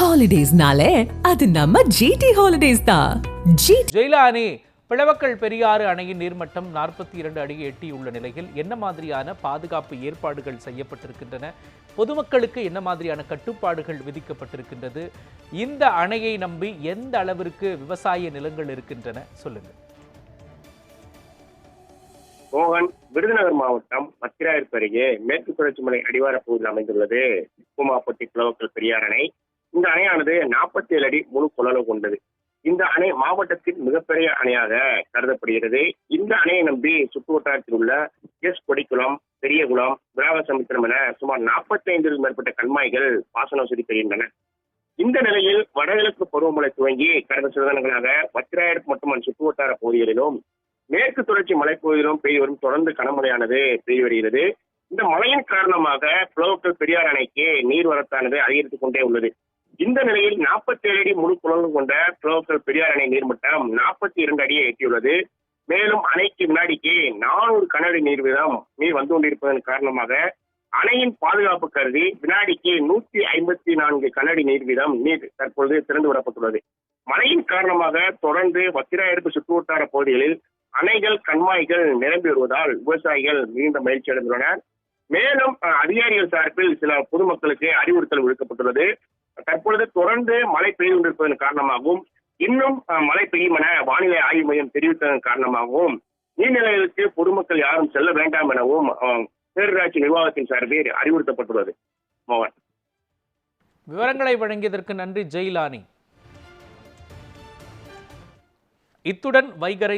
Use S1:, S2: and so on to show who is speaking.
S1: ஹாலிடேஸ்னாலே அது நம்ம ஜிடி ஹாலிடேஸ் தான்
S2: ஜெயிலானி பிளவக்கல் பெரியாறு அணையின் நீர்மட்டம் நாற்பத்தி இரண்டு அடியை எட்டியுள்ள நிலையில் என்ன மாதிரியான பாதுகாப்பு ஏற்பாடுகள் செய்யப்பட்டிருக்கின்றன? பொதுமக்களுக்கு என்ன மாதிரியான கட்டுப்பாடுகள் விதிக்கப்பட்டிருக்கின்றது? இந்த அணையை நம்பி எந்த அளவிற்கு விவசாய நிலங்கள் இருக்கின்றன? சொல்லுங்க.
S3: மோகன் விருதுநகர் மாவட்டம் பத்திராயிருப்பு அருகே மேற்கு தொடர்ச்சி மலை அடிவார பகுதியில் அமைந்துள்ளது. பூமாப்பட்டி புலவக்கல் பெரியார் அணை. இந்த அணையானது நாற்பத்தி ஏழு அடி முழு கொள்ளளவு கொண்டது. இந்த அணை மாவட்டத்தின் மிகப்பெரிய அணையாக கருதப்படுகிறது. இந்த அணையை நம்பி சுற்று வட்டாரத்தில் உள்ள எஸ் கொடிக்குளம் பெரியகுளம் விராகசமுத்திரம் என சுமார் நாற்பத்தி ஐந்திற்கும் மேற்பட்ட கண்மாய்கள் பாசன வசதி பெறுகின்றன. இந்த நிலையில் வடகிழக்கு பருவமழை துவங்கி கடந்த சில தினங்களாக வத்திராயிரத்து மற்றும் அதன் சுற்று வட்டார பகுதிகளிலும் மேற்கு தொடர்ச்சி மலைப்பகுதியிலும் பெய்து வரும் தொடர்ந்து கனமழையானது பெய்து வருகிறது. இந்த மழையின் காரணமாக புலவக்கல் பெரியார் அணைக்கு நீர்வரத்தானது அதிகரித்துக் கொண்டே உள்ளது. இந்த நிலையில் நாற்பத்தி ஏழு அடி முழு குளம் கொண்ட புலவக்கல் பெரியார் அணை நீர்மட்டம் நாற்பத்தி இரண்டு அடியை எட்டியுள்ளது. மேலும் அணைக்கு வினாடிக்கு நானூறு கனஅடி நீர் வீதம் நீர் வந்து கொண்டிருப்பதன் காரணமாக அணையின் பாதுகாப்பு கருதி வினாடிக்கு நூத்தி ஐம்பத்தி நான்கு கனஅடி நீர் வீதம் நீர் தற்பொழுது திறந்து விடப்பட்டுள்ளது. மழையின் காரணமாக தொடர்ந்து வத்திராயிருப்பு சுற்றுவட்டார பகுதிகளில் அணைகள் கண்மாய்கள் நிரம்பி வருவதால் விவசாயிகள் மிகுந்த மகிழ்ச்சி அடைந்துள்ளனர் மேலும் அஹ், அதிகாரிகள் சார்பில் சில பொதுமக்களுக்கு அறிவுறுத்தல் விடுக்கப்பட்டுள்ளது. தற்பொழுது தொடர்ந்து மழை பெய்து கொண்டிருப்பதன் காரணமாகவும் இன்னும் மழை பெய்யும் என வானிலை ஆய்வு மையம் தெரிவித்ததன் காரணமாகவும் நீர்நிலைகளுக்கு பொதுமக்கள் யாரும் செல்ல வேண்டாம் எனவும் பேரூராட்சி நிர்வாகத்தின் சார்பில் அறிவுறுத்தப்பட்டுள்ளது. மோகன்.
S2: விவரங்களை வழங்கியதற்கு நன்றி ஜெயிலானி. இத்துடன் வைகரை